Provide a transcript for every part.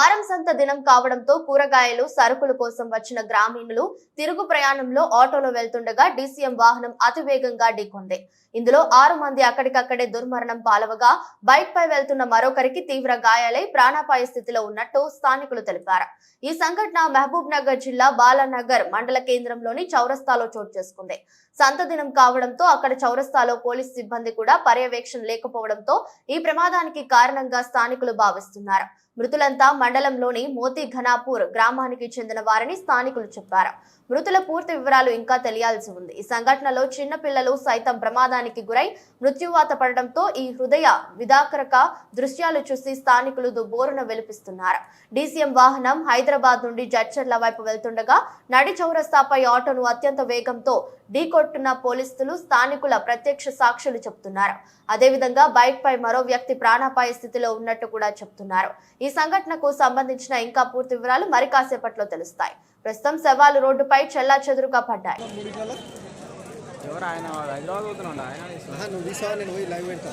వారం సంత దినం కావడంతో కూరగాయలు సరుకుల కోసం వచ్చిన గ్రామీణులు తిరుగు ప్రయాణంలో ఆటోలో వెళ్తుండగా డీసీఎం వాహనం అతివేగంగా ఢీకొంది. ఇందులో ఆరు మంది అక్కడికక్కడే దుర్మరణం పాలవగా బైక్ పై వెళ్తున్న మరొకరికి తీవ్ర గాయాలై ప్రాణాపాయ స్థితిలో ఉన్నట్టు స్థానికులు తెలిపారు. ఈ సంఘటన మహబూబ్ నగర్ జిల్లా బాలానగర్ మండల కేంద్రంలోని చౌరస్తాలో చోటు చేసుకుంది. సంత దినం కావడంతో అక్కడ చౌరస్తాలో పోలీస్ సిబ్బంది కూడా పర్యవేక్షణ లేకపోవడంతో ఈ ప్రమాదానికి కారణంగా స్థానికులు భావిస్తున్నారు. మృతులంతా మండలంలోని మోతి ఘనాపూర్ గ్రామానికి చెందిన వారని స్థానికులు చెప్పారు. మృతుల పూర్తి వివరాలు ఇంకా తెలియాల్సి ఉంది. ఈ సంఘటనలో చిన్న పిల్లలు సైతం ప్రమాదానికి గురై మృత్యువాత పడడంతో ఈ హృదయ విదాకరక దృశ్యాలు చూసి స్థానికులు దుబోరున వెలిపిస్తున్నారు. డీసీఎం వాహనం హైదరాబాద్ నుండి జడ్చర్ల వైపు వెళ్తుండగా నడి చౌరస్తాపై ఆటోను అత్యంత వేగంతో ఢీకొట్టున్న పోలీసులు స్థానికుల ప్రత్యక్ష సాక్షులు చెబుతున్నారు అదేవిధంగా బైక్ పై మరో వ్యక్తి ప్రాణాపాయ స్థితిలో ఉన్నట్టు కూడా చెప్తున్నారు. ఈ సంఘటనకు సంబంధించిన ఇంకా పూర్తి వివరాలు మరి కాసేపట్లో తెలుస్తాయి. ప్రస్తుతం శవాలు రోడ్డుపై చెల్లా చెదురుగా పడ్డాయి. ఎవరు ఆయన? హైదరాబాద్ పోతున్నాడు? ఆయన నువ్వు తీసావా నేను పోయి లైవ్ పెడతా.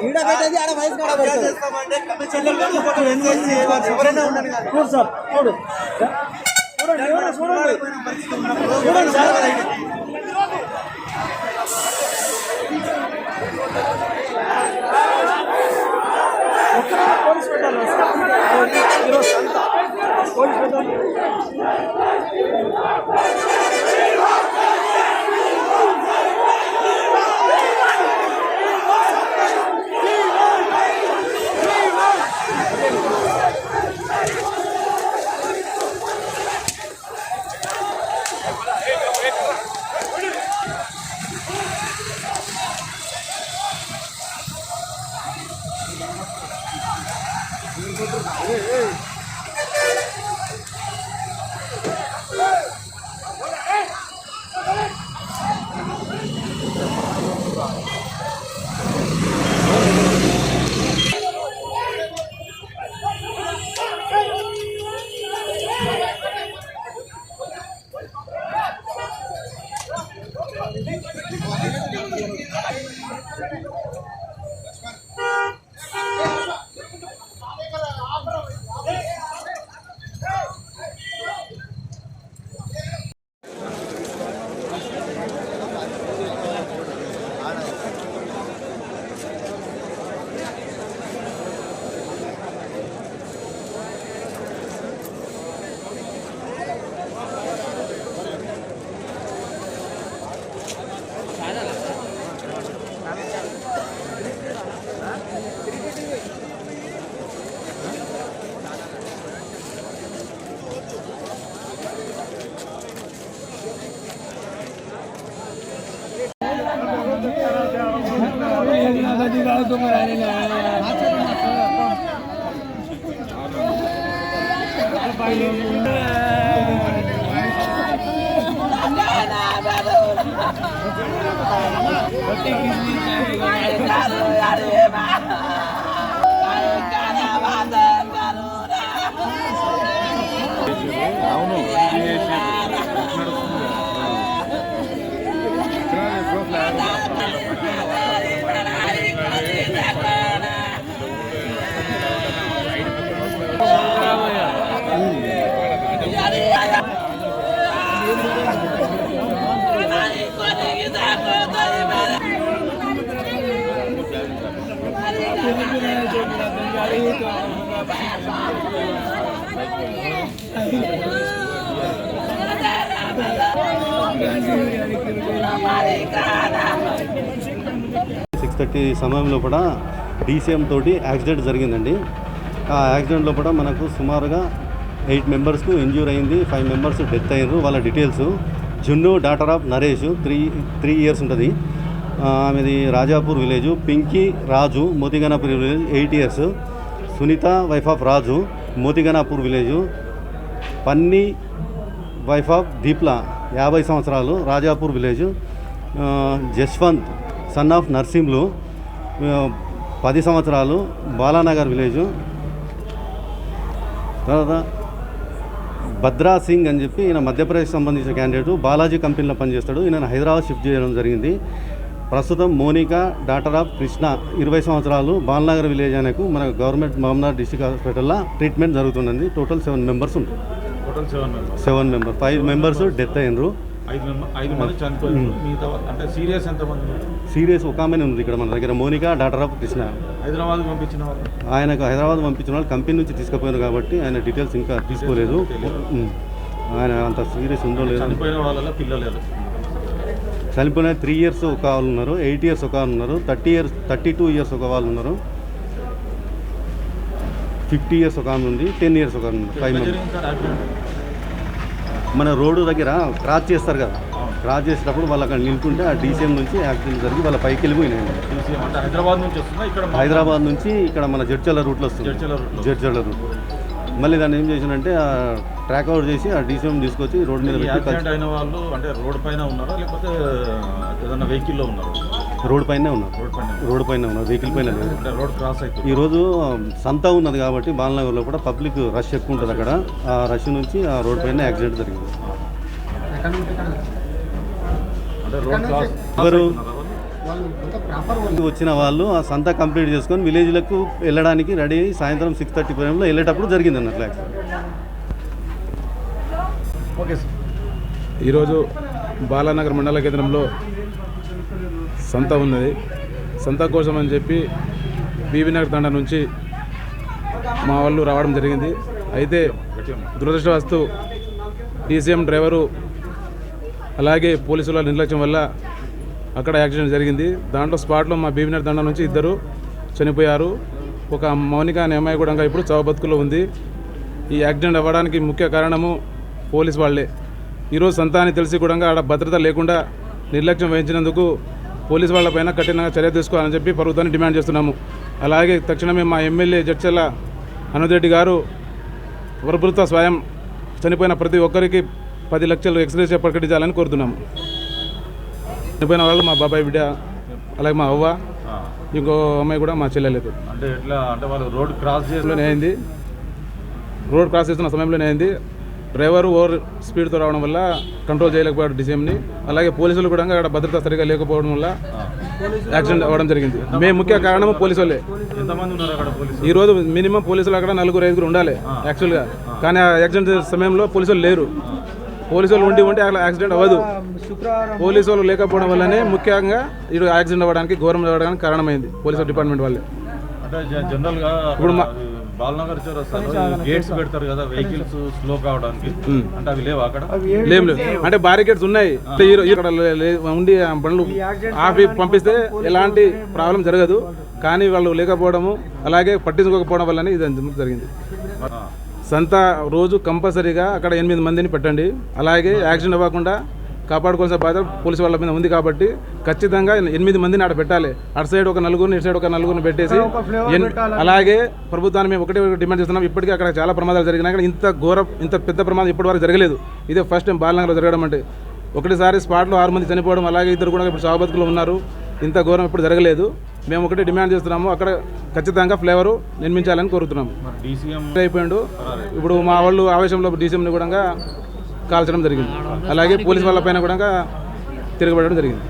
ఈడ పెట్టేది ఆడ వయసు కాడ పెడతాడు. ఎవరైనా ఉండండి కదా. చూడు సార్ చూడు చూడండి ఎవరు చూడండి చూడండి సార్ ఒక్కరే పోలీస్ పెట్టాలి ఈరోజు సంత పోలీస్ పెట్టాలి はい。Thank you. సిక్స్ థర్టీ సమయంలో కూడా డీసీఎం తోటి యాక్సిడెంట్ జరిగిందండి. ఆ యాక్సిడెంట్లో కూడా మనకు సుమారుగా ఎయిట్ మెంబర్స్కు ఇంజ్యూర్ అయింది. ఫైవ్ మెంబర్స్ డెత్ అయ్యారు వాళ్ళ details Junnu daughter of Naresh three three years ఉంటుంది. ఆమెది Rajapur village Pinky Raju Motiganapur village eight years. Sunitha wife of Raju Motiganapur village. Panni wife of Deepla యాభై సంవత్సరాలు Rajapur village. Jaswanth son of Narsimhulu పది సంవత్సరాలు Balanagar village. తర్వాత భద్రా సింగ్ అని చెప్పి ఈయన మధ్యప్రదేశ్ సంబంధించిన క్యాండిడేట్ బాలాజీ కంపెనీలో పనిచేస్తాడు. ఈయన హైదరాబాద్ షిఫ్ట్ చేయడం జరిగింది. ప్రస్తుతం మోనిక డాక్టర్ ఆఫ్ కృష్ణ ఇరవై సంవత్సరాలు బాలనగర్ విలేజ్ అనేకు మన గవర్నమెంట్ మహమ్నార్ డిస్టిక్ హాస్పిటల్లో ట్రీట్మెంట్ జరుగుతుందండి. టోటల్ సెవెన్ మెంబర్స్ ఉంటారు. Total seven members. Seven member five members death అయినరు. అంటే సీరియస్ ఎంతమంది? సీరియస్ ఒక ఆమెనే ఉంది ఇక్కడ మన దగ్గర. Monika doctor of Krishna. Hyderabad పంపించిన వాళ్ళు? ఆయనకు హైదరాబాద్ పంపించిన వాళ్ళు కంపెనీ నుంచి తీసుకుపోయారు కాబట్టి ఆయన డీటెయిల్స్ ఇంకా తీసుకోలేదు. ఆయన అంత సీరియస్ ఉందో లేదో చనిపోయిన వాళ్ళలో పిల్లలు చనిపోయిన త్రీ ఇయర్స్ ఒక వాళ్ళు ఉన్నారు ఎయిట్ ఇయర్స్ ఒక వాళ్ళు ఉన్నారు thirty years thirty two years ఒక వాళ్ళు ఉన్నారు ఫిఫ్టీ ఇయర్స్ ఒక ఆమె ఉంది టెన్ ఇయర్స్ ఒక ఆమె ఫైవ్ మెంబర్స్ మన రోడ్డు దగ్గర క్రాస్ చేస్తారు కదా క్రాస్ చేసేటప్పుడు వాళ్ళు అక్కడ నిల్చుంటే ఆ డీసీఎం నుంచి యాక్సిడెంట్ జరిగి వాళ్ళ పైకి వెళ్ళిపోయినాయి. హైదరాబాద్ నుంచి ఇక్కడ మా- హైదరాబాద్ నుంచి ఇక్కడ మన జడ్చల్ల రూట్లో వస్తుంది. జడ్చల్ల రూట్ మళ్ళీ దాన్ని ఏం చేసినంటే ఆ ట్రాక్ అవుట్ చేసి ఆ డీసీఎం తీసుకొచ్చి రోడ్ మీద యాక్సిడెంట్ అయిన వాళ్ళు అంటే రోడ్ పైన ఉన్నారా? లేకపోతే ఏదైనా వెహికల్లో ఉన్నారా? రోడ్ పైనే ఉన్నారు. రోడ్ పైన రోడ్ పైన ఉన్నారు. వెహికల్ పైన రోడ్ క్రాస్ అవుతుంది ఈరోజు సంత ఉన్నది కాబట్టి బాలనగర్లో కూడా పబ్లిక్ రష్ ఎక్కువ ఉంటుంది అక్కడ. ఆ రష్ నుంచి ఆ రోడ్ పైన యాక్సిడెంట్ జరిగింది. అంటే రోడ్ క్రాస్? వచ్చిన వాళ్ళు ఆ సంత కంప్లీట్ చేసుకొని విలేజ్లకు వెళ్ళడానికి రెడీ అయ్యి సాయంత్రం సిక్స్ థర్టీ పిఎంలో వెళ్ళేటప్పుడు జరిగింది అన్నట్లు ఓకే సార్. ఈరోజు బాలానగర్ మండల కేంద్రంలో సంత ఉన్నది. సంత కోసం అని చెప్పి బీబీనగర్ తండ నుంచి మా వాళ్ళు రావడం జరిగింది. అయితే దురదృష్టవస్తు డీసీఎం డ్రైవరు అలాగే పోలీసుల నిర్లక్ష్యం వల్ల అక్కడ యాక్సిడెంట్ జరిగింది. దాంట్లో స్పాట్లో మా బీబీనర్ దండ నుంచి ఇద్దరు చనిపోయారు. ఒక మౌనిక అనే అమ్మాయి కూడా ఇంకా ఇప్పుడు చావు ఉంది. ఈ యాక్సిడెంట్ అవ్వడానికి ముఖ్య కారణము పోలీస్ వాళ్ళే. ఈరోజు సంతాన్ని తెలిసి కూడా ఆడ భద్రత లేకుండా నిర్లక్ష్యం వహించినందుకు పోలీస్ వాళ్ళపైన కఠినంగా చర్య తీసుకోవాలని చెప్పి ప్రభుత్వాన్ని డిమాండ్ చేస్తున్నాము. అలాగే తక్షణమే మా ఎమ్మెల్యే జడ్చల్ల అనురెడ్డి గారు ప్రభుత్వ స్వయం చనిపోయిన ప్రతి ఒక్కరికి పది లక్షలు ఎక్స్రేస్ ప్రకటించాలని కోరుతున్నాము. చనిపోయిన వాళ్ళు మా బాబాయ్ బిడ్డ అలాగే మా అవ్వ. ఇంకో అమ్మాయి కూడా మా చెల్లెలేదు అంటే ఎట్లా అంటే వాళ్ళు రోడ్ క్రాస్ చేసి సమయంలోనే అయింది. రోడ్ క్రాస్ చేస్తున్న సమయంలోనే అయింది. డ్రైవర్ ఓవర్ స్పీడ్తో రావడం వల్ల కంట్రోల్ చేయలేకపోయాడు డిసిఎంని అలాగే పోలీసులు కూడా అక్కడ భద్రత సరిగా లేకపోవడం వల్ల యాక్సిడెంట్ అవ్వడం జరిగింది. మేము ముఖ్య కారణము పోలీసు వాళ్ళే ఈ రోజు మినిమం పోలీసులు అక్కడ నలుగురు ఐదుగురు ఉండాలి యాక్చువల్గా. కానీ ఆ యాక్సిడెంట్ సమయంలో పోలీసు వాళ్ళు లేరు పోలీసు వాళ్ళు ఉండి ఉంటే అక్కడ యాక్సిడెంట్ అవ్వదు. పోలీసు వాళ్ళు లేకపోవడం వల్లనే ముఖ్యంగా ఇటు యాక్సిడెంట్ అవ్వడానికి ఘోరం అవ్వడానికి కారణమైంది పోలీసు డిపార్ట్మెంట్ వాళ్ళే. అంటే జ- జనరల్గా ఇప్పుడు మా- అది బాలనగర్ చౌరస్తాలో గేట్స్ పెడతారు. కదా వెహికల్స్ స్లో కావడానికి. అంటే అవి లేవు అక్కడ? లేం లేవు అంటే బారికేడ్స్ ఉన్నాయి. ఉండి ఆ బండ్లు ఆపి పంపిస్తే ఎలాంటి ప్రాబ్లం జరగదు. కానీ వాళ్ళు లేకపోవడము అలాగే పట్టించుకోకపోవడం వల్లనే ఇది జరిగింది. సంత రోజు కంపల్సరీగా అక్కడ ఎనిమిది మందిని పెట్టండి. అలాగే యాక్సిడెంట్ అవ్వకుండా కాపాడుకోవాల్సిన బాధ్యత పోలీసు వాళ్ళ మీద ఉంది కాబట్టి ఖచ్చితంగా ఎనిమిది మందిని ఆడ పెట్టాలి. అటు సైడ్ ఒక నలుగురిని ఇటు సైడ్ ఒక నలుగురిని పెట్టేసి అలాగే ప్రభుత్వాన్ని మేము ఒకటే డిమాండ్ చేస్తున్నాం. ఇప్పటికీ అక్కడ చాలా ప్రమాదాలు జరిగినాయి. కానీ ఇంత ఘోర ఇంత పెద్ద ప్రమాదం ఇప్పటివరకు జరగలేదు. ఇదే ఫస్ట్ టైం బాలనగర్లో జరగడం అంటే. ఒకటిసారి స్పాట్లో ఆరు మంది చనిపోవడం అలాగే ఇద్దరు కూడా ఇప్పుడు సాగుబతుకులు ఉన్నారు. ఇంత ఘోరం ఇప్పుడు జరగలేదు. మేము ఒకటే డిమాండ్ చేస్తున్నాము. అక్కడ ఖచ్చితంగా ఫ్లేవరు నిర్మించాలని కోరుతున్నాము మరి డీసీఎం అయిపోయిండు. ఇప్పుడు మా వాళ్ళు ఆవేశంలో డీసీఎంని కూడా కాల్చడం జరిగింది. అలాగే పోలీస్ వాళ్ళ పైన కూడా తిరగబడడం జరిగింది.